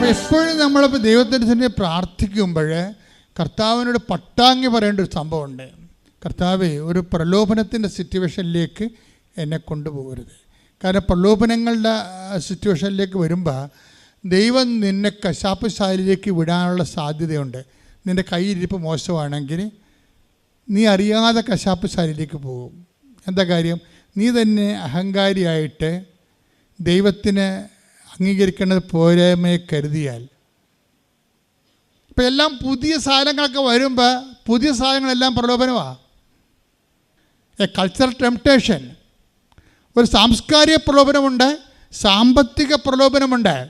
അപ്പോൾ എപ്പോഴും നമ്മളിപ്പോൾ ദൈവത്തിന്റെ തന്നെ പ്രാർത്ഥിക്കുമ്പോൾ കർത്താവിനോട് പട്ടാങ്ങി പറയേണ്ട ഒരു സംഭവമുണ്ട്. കർത്താവെ ഒരു പ്രലോഭനത്തിന്റെ സിറ്റുവേഷനിലേക്ക് എന്നെ കൊണ്ടുപോകരുത്. കാരണം പ്രലോഭനങ്ങളുടെ സിറ്റുവേഷനിലേക്ക് വരുമ്പോൾ ദൈവം നിന്നെ കശാപ്പ് ശാലിലേക്ക് വിടാനുള്ള സാധ്യതയുണ്ട്. നിന്റെ കൈയിരിപ്പ് മോശമാണെങ്കിൽ നീ അറിയാതെ കശാപ്പ് ശാലിലേക്ക് പോകും. എന്താ കാര്യം? നീ തന്നെ അഹങ്കാരിയായിട്ട് ദൈവത്തിന് അംഗീകരിക്കേണ്ടത് പോരായ്മയെ കരുതിയാൽ. ഇപ്പം എല്ലാം പുതിയ സാധനങ്ങളൊക്കെ വരുമ്പോൾ പുതിയ സാധനങ്ങളെല്ലാം പ്രലോഭനമാണ് എ കൾച്ചറൽ ടെംപ്ടേഷൻ ഒരു സാംസ്കാരിക പ്രലോഭനമുണ്ട് സാമ്പത്തിക പ്രലോഭനമുണ്ട്.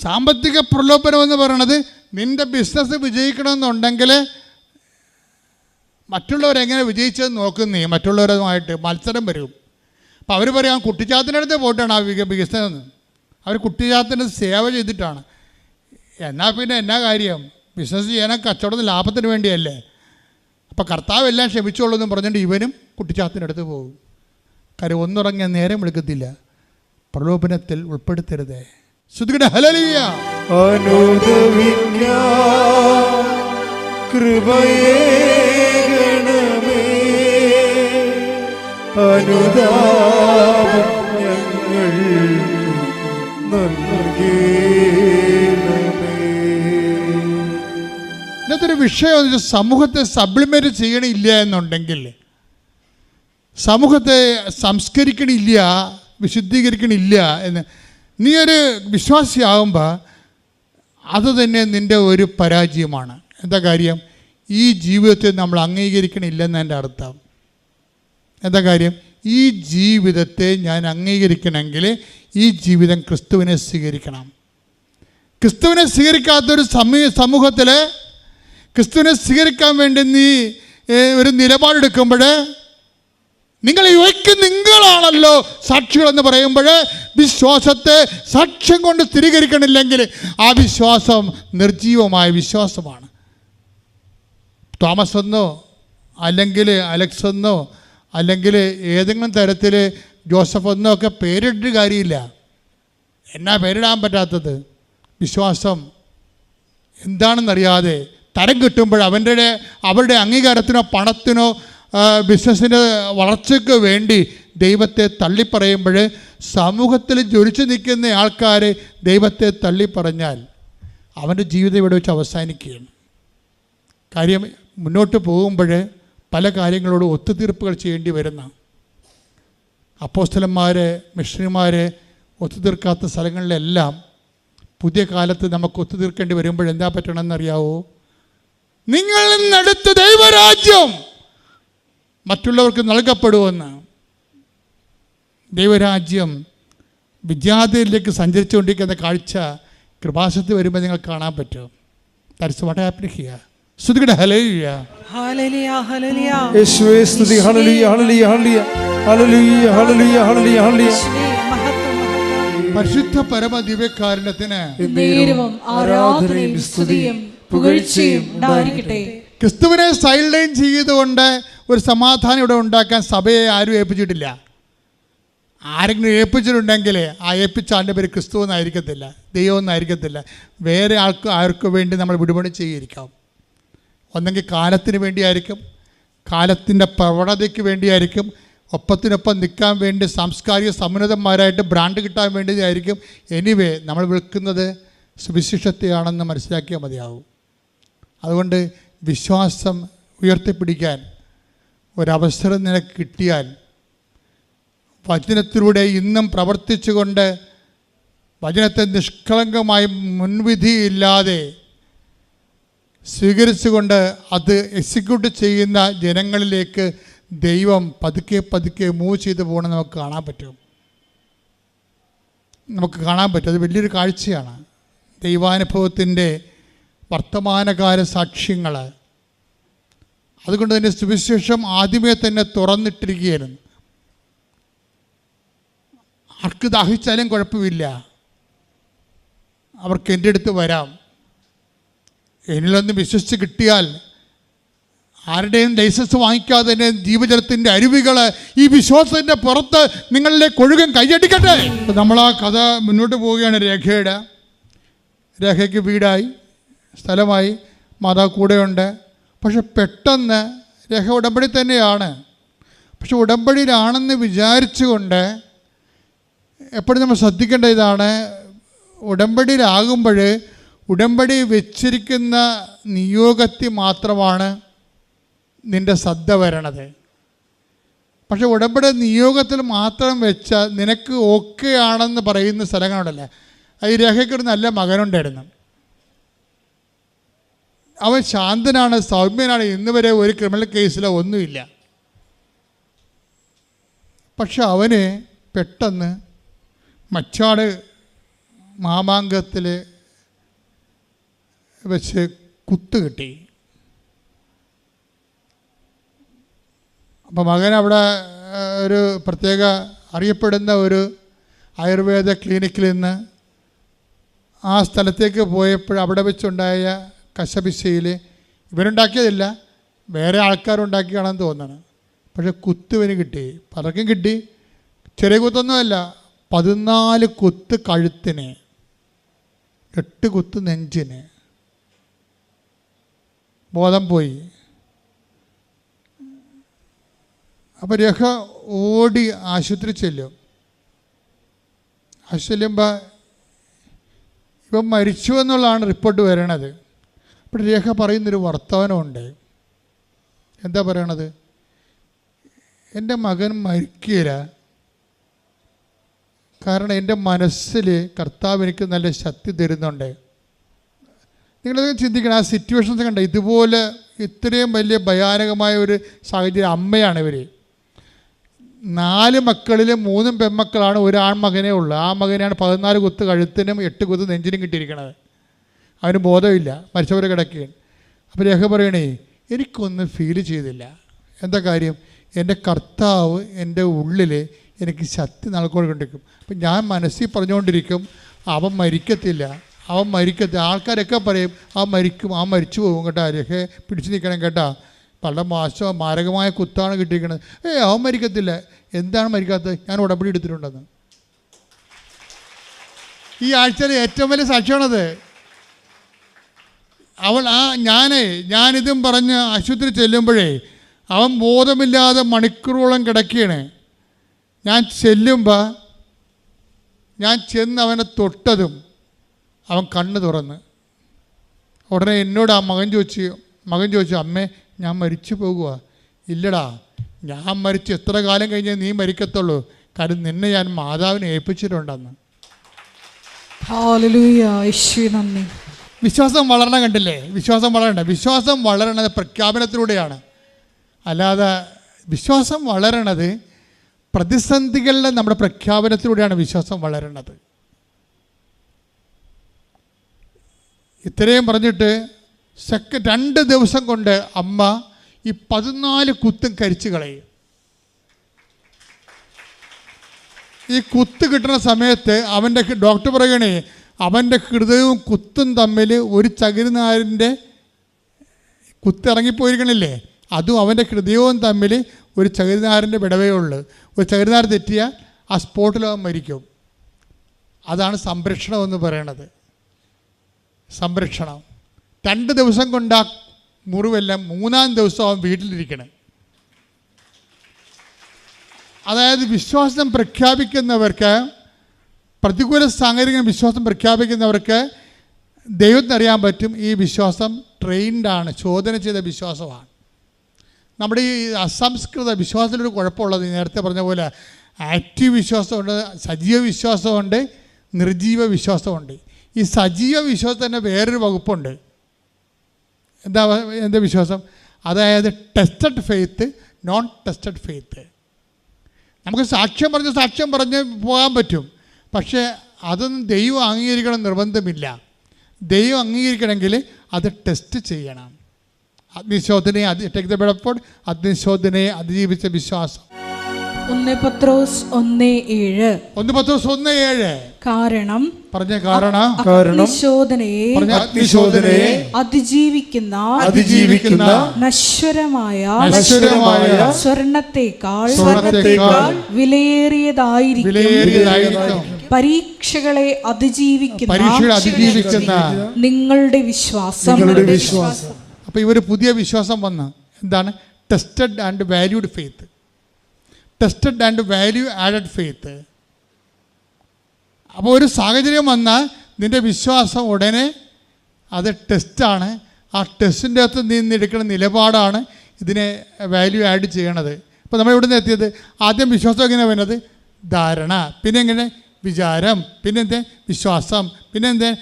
സാമ്പത്തിക പ്രലോഭനം എന്ന് പറയണത് നിന്റെ ബിസിനസ് വിജയിക്കണമെന്നുണ്ടെങ്കിൽ മറ്റുള്ളവരെങ്ങനെ വിജയിച്ചത് നോക്കുന്നേ. മറ്റുള്ളവരുമായിട്ട് മത്സരം വരും. അപ്പോൾ അവർ ആ കുട്ടിച്ചാത്തിന്റെ അടുത്ത് പോയിട്ടാണ് ആ വിക വികസനം അവർ കുട്ടിച്ചാത്തിന്റെ സേവ ചെയ്തിട്ടാണ്. എന്നാൽ പിന്നെ എന്നാ കാര്യം? ബിസിനസ് ചെയ്യാൻ കച്ചവടത്തിന് ലാഭത്തിന് വേണ്ടിയല്ലേ? അപ്പോൾ കർത്താവ് എല്ലാം ക്ഷമിച്ചോളൂ എന്ന് പറഞ്ഞിട്ട് ഇവനും കുട്ടിച്ചാത്തിന്റെ അടുത്ത് പോകും. കാര്യം ഒന്നുറങ്ങിയ നേരം വിളിക്കത്തില്ല പ്രലോഭനത്തിൽ ഉൾപ്പെടുത്തരുത്. ശ്രുതികട ഹലലിയ അനുദവിക്ക കൃപയേകണമേ അനുതാപം ഞങ്ങൾ ഇന്നത്തെ വിഷയം സമൂഹത്തെ സപ്ലിമെന്റ് ചെയ്യണില്ല എന്നുണ്ടെങ്കിൽ സമൂഹത്തെ സംസ്കരിക്കണില്ല വിശുദ്ധീകരിക്കണില്ല എന്ന് നീ ഒരു വിശ്വാസിയാകുമ്പോൾ അത് തന്നെ നിന്റെ ഒരു പരാജയമാണ്. എന്താ കാര്യം? ഈ ജീവിതത്തെ നമ്മൾ അംഗീകരിക്കണില്ലെന്ന് എന്റെ അർത്ഥം. എന്താ കാര്യം? ഈ ജീവിതത്തെ ഞാൻ അംഗീകരിക്കണമെങ്കിൽ ഈ ജീവിതം ക്രിസ്തുവിനെ സ്വീകരിക്കണം. ക്രിസ്തുവിനെ സ്വീകരിക്കാത്തൊരു സമൂഹ സമൂഹത്തിൽ ക്രിസ്തുവിനെ സ്വീകരിക്കാൻ വേണ്ടി നീ ഒരു നിലപാടെടുക്കുമ്പോൾ നിങ്ങൾ യോയ്ക്ക് നിങ്ങളാണല്ലോ സാക്ഷികളെന്ന് പറയുമ്പോൾ വിശ്വാസത്തെ സാക്ഷ്യം കൊണ്ട് സ്ഥിരീകരിക്കണില്ലെങ്കിൽ ആ വിശ്വാസം നിർജീവമായ വിശ്വാസമാണ്. തോമസ് എന്നോ അല്ലെങ്കിൽ അലക്സ് എന്നോ അല്ലെങ്കിൽ ഏതെങ്കിലും തരത്തിൽ ജോസഫ് ഒന്നൊക്കെ ഒക്കെ പേരിട്ട് കാര്യമില്ല. എന്നാ പേരിടാൻ പറ്റാത്തത്? വിശ്വാസം എന്താണെന്നറിയാതെ തരം കിട്ടുമ്പോൾ അവന്റെ അവരുടെ അംഗീകാരത്തിനോ പണത്തിനോ ബിസിനസ്സിന്റെ വളർച്ചയ്ക്ക് വേണ്ടി ദൈവത്തെ തള്ളിപ്പറയുമ്പോൾ സമൂഹത്തിൽ ജ്വലിച്ചു നിൽക്കുന്ന ആൾക്കാർ ദൈവത്തെ തള്ളിപ്പറഞ്ഞാൽ അവന്റെ ജീവിതം ഇവിടെ വെച്ച് അവസാനിക്കുകയാണ്. കാര്യം മുന്നോട്ട് പോകുമ്പോൾ പല കാര്യങ്ങളോട് ഒത്തുതീർപ്പുകൾ ചെയ്യേണ്ടി വരുന്ന അപ്പോസ്റ്റലന്മാർ മിഷണറിമാർ ഒത്തുതീർക്കാത്ത സ്ഥലങ്ങളിലെല്ലാം പുതിയ കാലത്ത് നമുക്ക് ഒത്തുതീർക്കേണ്ടി വരുമ്പോൾ എന്താ പറ്റണമെന്നറിയാവോ? നിങ്ങളിൽ നിന്നടുത്ത ദൈവരാജ്യം മറ്റുള്ളവർക്ക് നൽകപ്പെടുമെന്ന്. ദൈവരാജ്യം വിദ്യാർത്ഥിയിലേക്ക് സഞ്ചരിച്ചുകൊണ്ടിരിക്കുന്ന കാഴ്ച കൃപാശത്ത് വരുമ്പോൾ നിങ്ങൾ കാണാൻ പറ്റും. ദാറ്റ്സ് വാട്ട് ഹാപ്പൻ ശ്രുതികട ഹലേയ ഹല്ലേലൂയ ഹല്ലേലൂയ. യേശുവേ സ്തുതി ഹല്ലേലൂയ ഹല്ലേലൂയ ഹല്ലേലൂയ. ഹല്ലേലൂയ ഹല്ലേലൂയ ഹല്ലേലൂയ പരിശുദ്ധ പരമ ദിവ്യകാരണത്തിന് നേരവും ആരാധനയും സ്തുതിയും പുകഴ്ചയും ഉണ്ടായിരിക്കട്ടെ. ക്രിസ്തുവിനെ സൈൽഡൈൻ ചെയ്തുകൊണ്ട് ഒരു സമാധാനം ഇവിടെ ഉണ്ടാക്കാൻ സഭയെ ആരും ഏൽപ്പിച്ചിട്ടില്ല. ആരെങ്കിലും ഏൽപ്പിച്ചിട്ടുണ്ടെങ്കിൽ ആ ഏൽപ്പിച്ച ആളുടെ പേര് ക്രിസ്തു എന്നായിരിക്കത്തില്ല ദൈവം എന്നായിരിക്കത്തില്ല. വേറെ ആൾക്ക് ആർക്കു വേണ്ടി നമ്മൾ വിടുപണി ചെയ്തിരിക്കാം. ഒന്നെങ്കിൽ കാലത്തിന് വേണ്ടിയായിരിക്കും കാലത്തിന്റെ പ്രവണതയ്ക്ക് വേണ്ടിയായിരിക്കും ഒപ്പത്തിനൊപ്പം നിൽക്കാൻ വേണ്ടി സാംസ്കാരിക സമുന്നതന്മാരായിട്ട് ബ്രാൻഡ് കിട്ടാൻ വേണ്ടിയായിരിക്കും. എനിവേ നമ്മൾ വിൽക്കുന്നത് സുവിശേഷത്തെയാണെന്ന് മനസ്സിലാക്കിയാൽ മതിയാവും. അതുകൊണ്ട് വിശ്വാസം ഉയർത്തിപ്പിടിക്കാൻ ഒരവസരം നിനക്ക് കിട്ടിയാൽ വചനത്തിലൂടെ ഇന്നും പ്രവർത്തിച്ചുകൊണ്ട് വചനത്തെ നിഷ്കളങ്കമായി മുൻവിധിയില്ലാതെ സ്വീകരിച്ചുകൊണ്ട് അത് എക്സിക്യൂട്ട് ചെയ്യുന്ന ജനങ്ങളിലേക്ക് ദൈവം പതുക്കെ പതുക്കെ മൂവ് ചെയ്തു പോകണം നമുക്ക് കാണാൻ പറ്റും. നമുക്ക് കാണാൻ പറ്റും. അത് വലിയൊരു കാഴ്ചയാണ്. ദൈവാനുഭവത്തിന്റെ വർത്തമാനകാല സാക്ഷ്യങ്ങൾ അതുകൊണ്ട് തന്നെ സുവിശേഷം ആദ്യമേ തന്നെ തുറന്നിട്ടിരിക്കുകയായിരുന്നു. ആർക്ക് ദാഹിച്ചാലും കുഴപ്പമില്ല. അവർക്ക് എന്റെ അടുത്ത് വരാം. എന്നിലൊന്ന് വിശ്വസിച്ച് കിട്ടിയാൽ ആരുടെയും ലൈസൻസ് വാങ്ങിക്കാതെ തന്നെ ജീവജലത്തിന്റെ അരുവികൾ ഈ വിശ്വാസത്തിന്റെ പുറത്ത് നിങ്ങളിലേക്ക് കൊഴുകൻ കൈയടിക്കട്ടെ? നമ്മൾ ആ കഥ മുന്നോട്ട് പോവുകയാണ് രേഖയുടെ. രേഖയ്ക്ക് വീടായി സ്ഥലമായി മാതാവ് കൂടെയുണ്ട് പക്ഷെ പെട്ടെന്ന് രേഖ ഉടമ്പടി തന്നെയാണ്. പക്ഷെ ഉടമ്പടിയിലാണെന്ന് വിചാരിച്ചുകൊണ്ട് എപ്പോഴും നമ്മൾ ശ്രദ്ധിക്കേണ്ട ഇതാണ്. ഉടമ്പടിയിലാകുമ്പോൾ ഉടമ്പടി വെച്ചിരിക്കുന്ന നിയോഗത്തിൽ മാത്രമാണ് നിന്റെ ശ്രദ്ധ വരണത്. പക്ഷെ ഉടമ്പടി നിയോഗത്തിൽ മാത്രം വെച്ചാൽ നിനക്ക് ഓക്കെ ആണെന്ന് പറയുന്ന സ്ഥലങ്ങളുണ്ടല്ലേ? ഈ രേഖയ്ക്കൊരു നല്ല മകനുണ്ടായിരുന്നു. അവൻ ശാന്തനാണ് സൗമ്യനാണ്. ഇന്ന് വരെ ഒരു ക്രിമിനൽ കേസിലോ ഒന്നുമില്ല. പക്ഷെ അവന് പെട്ടെന്ന് മച്ചാട് മാമാങ്കത്തിൽ വെച്ച് കുത്ത് കിട്ടി. അപ്പോൾ മകൻ അവിടെ ഒരു പ്രത്യേക അറിയപ്പെടുന്ന ഒരു ആയുർവേദ ക്ലിനിക്കിൽ നിന്ന് ആ സ്ഥലത്തേക്ക് പോയപ്പോൾ അവിടെ വെച്ചുണ്ടായ കശപിശയിൽ ഇവരുണ്ടാക്കിയതില്ല വേറെ ആൾക്കാരുണ്ടാക്കിയാണെന്ന് തോന്നണം പക്ഷെ കുത്തുവിന് കിട്ടി. പലർക്കും കിട്ടി. ചെറിയ കുത്തൊന്നുമല്ല പതിനാല് കുത്ത് കഴുത്തിന് എട്ട് കുത്ത് നെഞ്ചിന്. ബോധം പോയി. അപ്പോൾ രേഖ ഓടി ആശുപത്രി ചെല്ലും. ആശുപത്രി ചെല്ലുമ്പോൾ ഇവൻ മരിച്ചു എന്നുള്ളതാണ് റിപ്പോർട്ട് വരണത്. അപ്പോൾ രേഖ പറയുന്നൊരു വർത്തമാനമുണ്ട്. എന്താ പറയണത്? എന്റെ മകൻ മരിക്കില്ല കാരണം എന്റെ മനസ്സിൽ കർത്താവ് എനിക്ക് നല്ല ശക്തി തരുന്നുണ്ട്. നിങ്ങളത് ചിന്തിക്കണം ആ സിറ്റുവേഷൻസ് കണ്ട? ഇതുപോലെ ഇത്രയും വലിയ ഭയാനകമായ ഒരു സാഹചര്യം അമ്മയാണ് ഇവർ നാല് മക്കളിൽ മൂന്നും പെൺമക്കളാണ് ഒരു ആൺമകനേ ഉള്ളൂ. ആ മകനെയാണ് പതിനാല് കുത്ത് കഴുത്തിനും എട്ട് കുത്ത് നെഞ്ചിനും കിട്ടിയിരിക്കണത്. അവന് ബോധമില്ല മരിച്ചവരെ കിടക്കുകയാണ്. അപ്പോൾ രേഖ പറയണേ എനിക്കൊന്നും ഫീൽ ചെയ്തില്ല. എന്താ കാര്യം? എന്റെ കർത്താവ് എന്റെ ഉള്ളിൽ എനിക്ക് ശക്തി നൽകിക്കൊണ്ടിരിക്കും. അപ്പം ഞാൻ മനസ്സിൽ പറഞ്ഞുകൊണ്ടിരിക്കും അവൻ മരിക്കത്തില്ല. അവൻ മരിക്കത്തെ ആൾക്കാരൊക്കെ പറയും ആ മരിക്കും ആ മരിച്ചു പോകും കേട്ടോ രേഖ പിടിച്ചു നിൽക്കണം കേട്ടോ. പല മോശം മാരകമായ കുത്താണ് കിട്ടിയിരിക്കുന്നത് ഏ അവൻ മരിക്കത്തില്ല. എന്താണ് മരിക്കാത്തത്? ഞാൻ ഉടമ്പടി എടുത്തിട്ടുണ്ടെന്ന്. ഈ ആഴ്ചയിലെ ഏറ്റവും വലിയ സാക്ഷ്യമാണത് അവൾ ആ ഞാനേ ഞാനിതും പറഞ്ഞ് ആശുപത്രി ചെല്ലുമ്പോഴേ അവൻ ബോധമില്ലാതെ മണിക്കൂറോളം കിടക്കുകയാണ് ഞാൻ ചെല്ലുമ്പോൾ ഞാൻ ചെന്ന് അവനെ തൊട്ടതും അവൻ കണ്ണ് തുറന്ന്. ഉടനെ എന്നോട് ആ മകൻ ചോദിച്ചു മകൻ ചോദിച്ചു അമ്മേ ഞാൻ മരിച്ചു പോകുക ഇല്ലടാ ഞാൻ മരിച്ച് എത്ര കാലം കഴിഞ്ഞാൽ നീ മരിക്കത്തുള്ളൂ. കാരണം നിന്നെ ഞാൻ മാതാവിനെ ഏൽപ്പിച്ചിട്ടുണ്ടെന്ന്. വിശ്വാസം വളരണം കണ്ടില്ലേ? വിശ്വാസം വളരണ്ട. വിശ്വാസം വളരണത് പ്രഖ്യാപനത്തിലൂടെയാണ്. അല്ലാതെ വിശ്വാസം വളരണത് പ്രതിസന്ധികളിലെ നമ്മുടെ പ്രഖ്യാപനത്തിലൂടെയാണ് വിശ്വാസം വളരണത്. ഇത്രയും പറഞ്ഞിട്ട് സെക്ക രണ്ട് ദിവസം കൊണ്ട് അമ്മ ഈ പതിനാല് കുത്തും കരിച്ചു കളയും. ഈ കുത്ത് കിട്ടുന്ന സമയത്ത് അവന്റെ ഡോക്ടർ പറയണേ അവന്റെ ഹൃദയവും കുത്തും തമ്മിൽ ഒരു ചകിരിനാരിന്റെ കുത്ത് ഇറങ്ങിപ്പോയിരിക്കണില്ലേ? അതും അവന്റെ ഹൃദയവും തമ്മിൽ ഒരു ചകിരിനാരിന്റെ വിടവേ ഉള്ളൂ. ഒരു ചകിരിനാർ തെറ്റിയാൽ ആ സ്പോട്ടിൽ അവൻ മരിക്കും. അതാണ് സംരക്ഷണം എന്ന് പറയണത്. സംരക്ഷണം. രണ്ട് ദിവസം കൊണ്ട് ആ മുറിവെല്ലാം മൂന്നാം ദിവസം അവൻ വീട്ടിലിരിക്കണം. അതായത് വിശ്വാസം പ്രഖ്യാപിക്കുന്നവർക്ക് പ്രതികൂല സാഹചര്യം വിശ്വാസം പ്രഖ്യാപിക്കുന്നവർക്ക് ദൈവത്തിന് അറിയാൻ പറ്റും ഈ വിശ്വാസം ട്രെയിൻഡാണ് ചോദന ചെയ്ത വിശ്വാസമാണ്. നമ്മുടെ ഈ അസംസ്കൃത വിശ്വാസത്തിലൊരു കുഴപ്പമുള്ളത്. നേരത്തെ പറഞ്ഞ പോലെ ആക്റ്റീവ് വിശ്വാസമുണ്ട് സജീവ വിശ്വാസമുണ്ട് നിർജീവ വിശ്വാസമുണ്ട്. ഈ സജീവ വിശ്വാസത്തിന്റെ വേറൊരു വകുപ്പുണ്ട്. എന്താ എന്റെ വിശ്വാസം? അതായത് tested faith non tested faith നമുക്ക് സാക്ഷ്യം പറഞ്ഞ് സാക്ഷ്യം പറഞ്ഞ് പോകാൻ പറ്റും. പക്ഷേ അതൊന്നും ദൈവം അംഗീകരിക്കണം നിർബന്ധമില്ല. ദൈവം അംഗീകരിക്കണമെങ്കിൽ അത് ടെസ്റ്റ് ചെയ്യണം. അഗ്നിശോധനയെ അതി ടേക്ക് ദ അഗ്നിശോധനയെ അതിജീവിച്ച വിശ്വാസം. ഒന്ന് പത്രോസ് ഒന്ന് ഏഴ്. ഒന്ന് പത്ത് ദിവസം ഒന്ന് ഏഴ്. കാരണം പറഞ്ഞ കാരണം? കാരണം അഗ്നിശോധനയെ അതിജീവിക്കുന്ന അതിജീവിക്കുന്ന നശ്വരമായ നശ്വരമായ സ്വർണത്തെക്കാൾ സ്വർണത്തെക്കാൾ വിലയേറിയതായിരിക്കും. പരീക്ഷകളെ അതിജീവിക്കുന്ന നിങ്ങളുടെ വിശ്വാസം. നിങ്ങളുടെ വിശ്വാസം. അപ്പോൾ ഇവർ പുതിയ വിശ്വാസം വന്ന എന്താണ്? Tested and valued faith tested and value added faith അപ്പോൾ ഒരു സാഹചര്യം വന്നാൽ നിന്റെ വിശ്വാസം ഉടനെ അത് ടെസ്റ്റാണ് ആ ടെസ്റ്റിന്റെ അകത്ത് നിന്നെടുക്കുന്ന നിലപാടാണ് ഇതിനെ വാല്യൂ ആഡ് ചെയ്യണത്. അപ്പോൾ നമ്മൾ ഇവിടെ നിന്ന് എത്തിയത്? ആദ്യം വിശ്വാസം എങ്ങനെ വരുന്നത്? ധാരണ. പിന്നെ എങ്ങനെ? വിചാരം. പിന്നെ എന്തേ? വിശ്വാസം. പിന്നെ എന്തേ?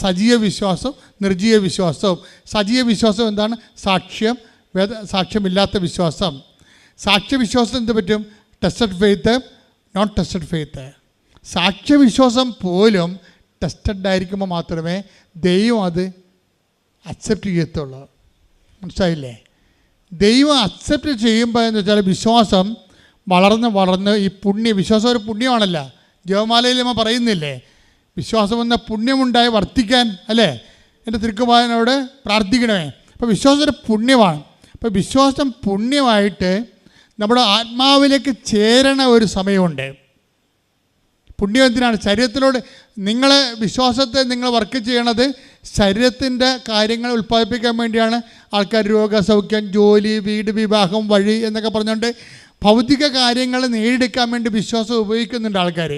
സജീവ വിശ്വാസം നിർജീവ വിശ്വാസവും. സജീവ വിശ്വാസം എന്താണ്? സാക്ഷ്യം. വേദ സാക്ഷ്യമില്ലാത്ത വിശ്വാസം. സാക്ഷ്യവിശ്വാസം എന്ത് പറ്റും? Tested faith non tested faith സാക്ഷ്യവിശ്വാസം പോലും ടെസ്റ്റഡ് ആയിരിക്കുമ്പോൾ മാത്രമേ ദൈവം അത് അക്സെപ്റ്റ് ചെയ്യത്തുള്ളൂ. മനസ്സിലായില്ലേ? ദൈവം അക്സെപ്റ്റ് ചെയ്യുമ്പോൾ എന്ന് വെച്ചാൽ വിശ്വാസം വളർന്ന് വളർന്ന് ഈ പുണ്യ വിശ്വാസം ഒരു പുണ്യമാണല്ല. ജവമാലയിൽ നമ്മൾ പറയുന്നില്ലേ? വിശ്വാസം എന്ന പുണ്യമുണ്ടായി വർദ്ധിക്കാൻ അല്ലേ? എന്റെ തിരുക്കുമാരനോട് പ്രാർത്ഥിക്കണമേ. അപ്പോൾ വിശ്വാസം ഒരു പുണ്യമാണ്. അപ്പോൾ വിശ്വാസം പുണ്യമായിട്ട് നമ്മുടെ ആത്മാവിലേക്ക് ചേരണ ഒരു സമയമുണ്ട്. പുണ്യം എന്തിനാണ് ശരീരത്തിലൂടെ നിങ്ങൾ വിശ്വാസത്തെ നിങ്ങൾ വർക്ക് ചെയ്യണത് ശരീരത്തിന്റെ കാര്യങ്ങൾ ഉൽപ്പാദിപ്പിക്കാൻ വേണ്ടിയാണ്. ആൾക്കാർ രോഗസൗഖ്യം ജോലി വീട് വിവാഹം വഴി എന്നൊക്കെ പറഞ്ഞുകൊണ്ട് ഭൗതിക കാര്യങ്ങൾ നേടിയെടുക്കാൻ വേണ്ടി വിശ്വാസം ഉപയോഗിക്കുന്നുണ്ട് ആൾക്കാർ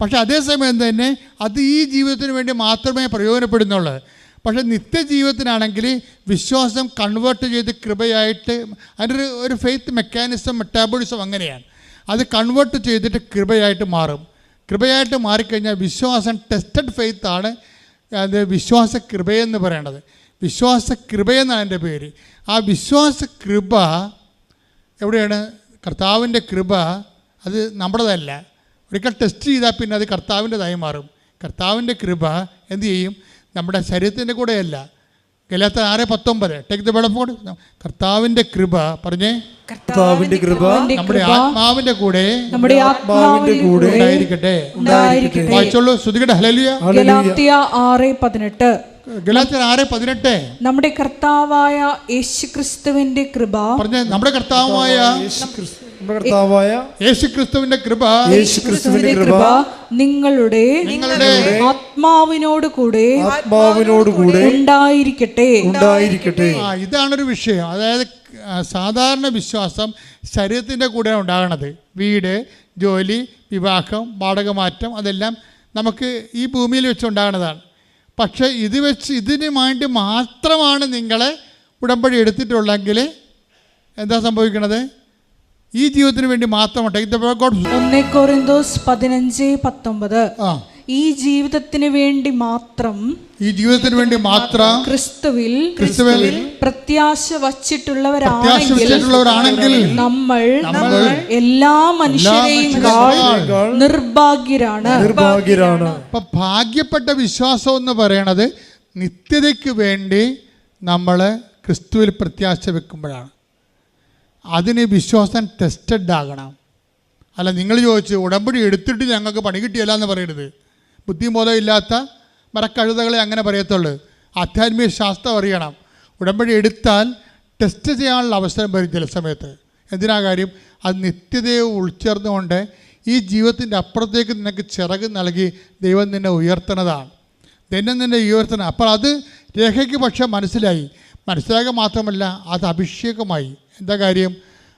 പക്ഷേ അതേസമയം തന്നെ അത് ഈ ജീവിതത്തിന് വേണ്ടി മാത്രമേ പ്രയോജനപ്പെടുന്നുള്ളൂ. പക്ഷേ നിത്യജീവിതത്തിനാണെങ്കിൽ വിശ്വാസം കൺവേർട്ട് ചെയ്ത് കൃപയായിട്ട് അതിന്റെ ഒരു ഫെയ്ത്ത് മെക്കാനിസം മെറ്റാബോളിസം അങ്ങനെയാണ്. അത് കൺവേർട്ട് ചെയ്തിട്ട് കൃപയായിട്ട് മാറും. കൃപയായിട്ട് മാറിക്കഴിഞ്ഞാൽ വിശ്വാസം ടെസ്റ്റഡ് ഫെയ്ത്താണ് അത് വിശ്വാസ കൃപയെന്ന് പറയണത്. വിശ്വാസ കൃപയെന്നാണ് എന്റെ പേര്. ആ വിശ്വാസ കൃപ എവിടെയാണ്? കർത്താവിന്റെ കൃപ അത് നമ്മുടേതല്ല. ഒരിക്കൽ ടെസ്റ്റ് ചെയ്താൽ പിന്നെ അത് കർത്താവിന്റെതായി മാറും. കർത്താവിന്റെ കൃപ എന്തു ചെയ്യും? നമ്മുടെ ശരീരത്തിന്റെ കൂടെയല്ല. ഗലാത്ത ആറ് പത്തൊമ്പത്. ടേക്ക് ദ ബെളഫോഡ് കർത്താവിന്റെ കൃപ പറഞ്ഞേ. കർത്താവിന്റെ കൃപ നമ്മുടെ ആത്മാവിന്റെ കൂടെ നമ്മുടെ ആത്മാവിന്റെ കൂടെ ഉണ്ടായിരിക്കട്ടെ. ഉണ്ടായിരിക്കട്ടെ. വായിച്ചോളൂ ശ്രുതികട്ടെ ഹലലിയ ഗലാത്യ ആറ് പതിനെട്ട്. ഗലാത്തർ ആറ് പതിനെട്ട്. നമ്മുടെ കർത്താവായ യേശുക്രിസ്തുവിന്റെ കൃപ. പറഞ്ഞ നമ്മുടെ കർത്താവായ നമ്മുടെ കർത്താവായ യേശുക്രിസ്തുവിന്റെ കൃപ. യേശുക്രിസ്തുവിന്റെ കൃപ കൃപ നിങ്ങളുടെ നിങ്ങളുടെ ആത്മാവിനോട് കൂടെ ആത്മാവിനോട് കൂടെ ഉണ്ടായിരിക്കട്ടെ. ഉണ്ടായിരിക്കട്ടെ. ആ ഒരു വിഷയം. അതായത് സാധാരണ വിശ്വാസം ശരീരത്തിന്റെ കൂടെ ഉണ്ടാകണത്. വീട് ജോലി വിവാഹം വാടകമാറ്റം അതെല്ലാം നമുക്ക് ഈ ഭൂമിയിൽ വെച്ച് ഉണ്ടാകുന്നതാണ്. പക്ഷേ ഇത് വെച്ച് ഇതിന് വേണ്ടി മാത്രമാണ് നിങ്ങളെ ഉടമ്പടി എടുത്തിട്ടുള്ളെങ്കിൽ എന്താ സംഭവിക്കണത്? ഈ ജീവിതത്തിന് വേണ്ടി God. ഒന്നേ കൊറിന്തോസ് പതിനഞ്ച് പത്തൊമ്പത്. ഈ ജീവിതത്തിന് വേണ്ടി മാത്രം ഈ ജീവിതത്തിന് വേണ്ടി മാത്രം ക്രിസ്തുവിൽ ക്രിസ്തുവിൽ പ്രത്യാശ വച്ചിട്ടുള്ളവരാണെങ്കിൽ നമ്മൾ എല്ലാ മനുഷ്യരെയും മനുഷ്യരെയും നിർഭാഗ്യരാണ്. നിർഭാഗ്യരാണ്. അപ്പം ഭാഗ്യപ്പെട്ട വിശ്വാസം എന്ന് പറയണത് നിത്യതയ്ക്ക് വേണ്ടി നമ്മൾ ക്രിസ്തുവിൽ പ്രത്യാശ വെക്കുമ്പോഴാണ്. അതിന് വിശ്വാസം ടെസ്റ്റഡ് ആകണം. അല്ല നിങ്ങൾ ചോദിച്ചു ഉടമ്പടി എടുത്തിട്ട് ഞങ്ങൾക്ക് പണി കിട്ടിയല്ല എന്ന് പറയരുത്. ബുദ്ധിബോധമില്ലാത്ത മരക്കഴുതകളെ അങ്ങനെ പറയത്തുള്ളൂ. ആധ്യാത്മിക ശാസ്ത്രം അറിയണം. ഉടമ്പടി എടുത്താൽ ടെസ്റ്റ് ചെയ്യാനുള്ള അവസരം വരും ചില സമയത്ത്. എന്തിനാ കാര്യം? അത് നിത്യതയെ ഉൾച്ചേർന്നുകൊണ്ട് ഈ ജീവിതത്തിന്റെ അപ്പുറത്തേക്ക് നിനക്ക് ചിറക് നൽകി ദൈവം നിന്നെ ഉയർത്തണതാണ്. ദൈവം നിന്നെ ഉയർത്തണം. അപ്പോൾ അത് രേഖയ്ക്ക് പക്ഷേ മനസ്സിലായി. മനസ്സിലാക്കുക മാത്രമല്ല അത് അഭിഷേകമായി. എന്താ കാര്യം?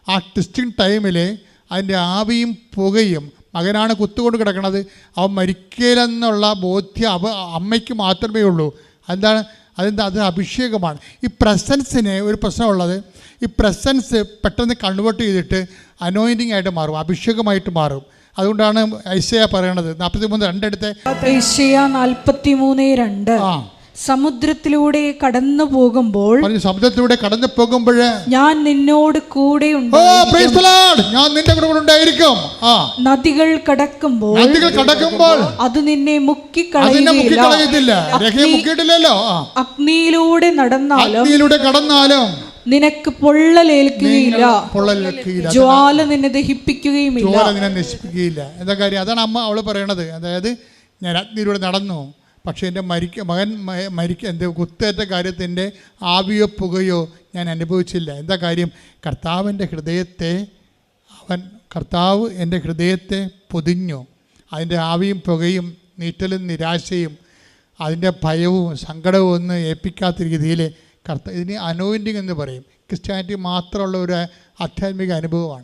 ആ ടെസ്റ്റിംഗ് ടൈമിൽ അതിന്റെ ആവിയും പുകയും മകനാണ് കുത്തുകൊണ്ട് കിടക്കണത്. അവൻ മരിക്കലെന്നുള്ള ബോധ്യം അവ അമ്മയ്ക്ക് മാത്രമേ ഉള്ളൂ. എന്താണ് അതെന്താ? അത് അഭിഷേകമാണ്. ഈ പ്രസൻസിന് ഒരു പ്രശ്നമുള്ളത്. ഈ പ്രസൻസ് പെട്ടെന്ന് കൺവേർട്ട് ചെയ്തിട്ട് അനോയിന്റിങ് ആയിട്ട് മാറും അഭിഷേകമായിട്ട് മാറും. അതുകൊണ്ടാണ് ഐശയ പറയണത്. നാൽപ്പത്തി മൂന്ന് രണ്ടെടുത്ത്. നാൽപ്പത്തി മൂന്ന് രണ്ട്. ആ. സമുദ്രത്തിലൂടെ കടന്നു പോകുമ്പോൾ സമുദ്രത്തിലൂടെ കടന്നു പോകുമ്പോൾ ഞാൻ നിന്നോട് കൂടെ. ഞാൻ നിന്റെ കൂടെ ഉണ്ടായിരിക്കും. നദികൾ കടക്കുമ്പോൾ നദികൾ കടക്കുമ്പോൾ അത് നിന്നെ മുക്കി ആ. അഗ്നിയിലൂടെ നടന്നാലും അഗ്നിയിലൂടെ കടന്നാലും നിനക്ക് പൊള്ളലേൽക്കുകയില്ല. ജ്വാല നിന്നെ ദഹിപ്പിക്കുകയുമില്ല. ജ്വാല നിന്നെ നശിപ്പിക്കുകയില്ല. എന്താ കാര്യം? അതാണ് അമ്മ അവൾ പറയണത്. അതായത് ഞാൻ അഗ്നിയിലൂടെ നടന്നു. പക്ഷേ എന്റെ മരിക്ക മകൻ മരിക്ക എന്റെ കുത്തേറ്റ കാര്യത്തിന്റെ ആവിയോ പുകയോ ഞാൻ അനുഭവിച്ചില്ല. എന്താ കാര്യം? കർത്താവിന്റെ ഹൃദയത്തെ അവൻ കർത്താവ് എന്റെ ഹൃദയത്തെ പൊതിഞ്ഞു. അതിന്റെ ആവിയും പുകയും നീറ്റലും നിരാശയും അതിന്റെ ഭയവും സങ്കടവും ഒന്നും ഏൽപ്പിക്കാത്ത രീതിയിൽ കർത്ത ഇതിന് അനോയിന്റിങ് എന്ന് പറയും. ക്രിസ്ത്യാനിറ്റി മാത്രമുള്ള ഒരു ആധ്യാത്മിക അനുഭവമാണ്.